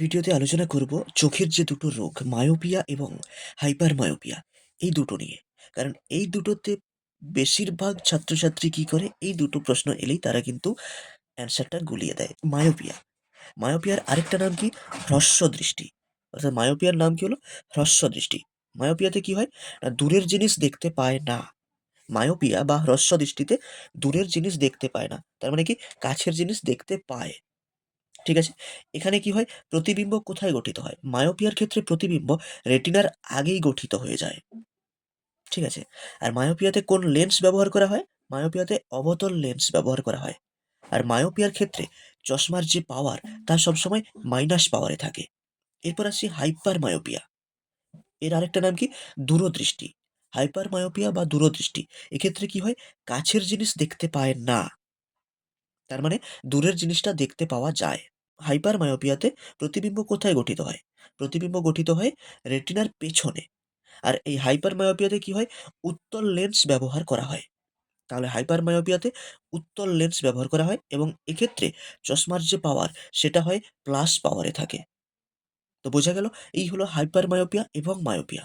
ভিডিওতে আলোচনা করব চোখের যে দুটো রোগ মায়োপিয়া এবং হাইপার মায়োপিয়া এই দুটো নিয়ে। কারণ এই দুটোতে বেশিরভাগ ছাত্রছাত্রী কী করে? এই দুটো প্রশ্ন এলেই তারা কিন্তু অ্যান্সারটা গুলিয়ে দেয়। মায়োপিয়া মায়োপিয়ার আরেকটা নাম কি? হ্রস্ব দৃষ্টি অর্থাৎ মায়োপিয়ার নাম কি হলো? হ্রস্ব দৃষ্টি মায়োপিয়াতে কি হয়? না, দূরের জিনিস দেখতে পায় না। মায়োপিয়া বা হ্রস্ব দৃষ্টিতে দূরের জিনিস দেখতে পায় না। তার মানে কি? কাছের জিনিস দেখতে পায়। ঠিক আছে? এখানে কি হয়? প্রতিবিম্ব কোথায় গঠিত হয়? মায়োপিয়ার ক্ষেত্রে প্রতিবিম্ব রেটিনার আগেই গঠিত হয়ে যায়। ঠিক আছে? আর মায়োপিয়াতে কোন লেন্স ব্যবহার করা হয়? মায়োপিয়াতে অবতল লেন্স ব্যবহার করা হয়। আর মায়োপিয়ার ক্ষেত্রে চশমার যে পাওয়ার তা সবসময় মাইনাস পাওয়ারে থাকে। এরপর আসছি হাইপার মায়োপিয়া এর আরেকটা নাম কি? দূরদৃষ্টি। হাইপার মায়োপিয়া বা দূরদৃষ্টি, এক্ষেত্রে কি হয়? কাছের জিনিস দেখতে পায় না। তার মানে দূরের জিনিসটা দেখতে পাওয়া যায়। হাইপার মায়োপিয়াতে প্রতিবিম্ব কোথায় গঠিত হয়? প্রতিবিম্ব গঠিত হয় রেটিনার পেছনে। আর এই হাইপার মায়োপিয়াতে কি হয়? উত্তল লেন্স ব্যবহার করা হয়। তাহলে হাইপার মায়োপিয়াতে উত্তল লেন্স ব্যবহার করা হয় এবং এক্ষেত্রে চশমার যে পাওয়ার সেটা হয় প্লাস পাওয়ারে থাকে। তো বোঝা গেল, এই হলো হাইপার মায়োপিয়া এবং মায়োপিয়া।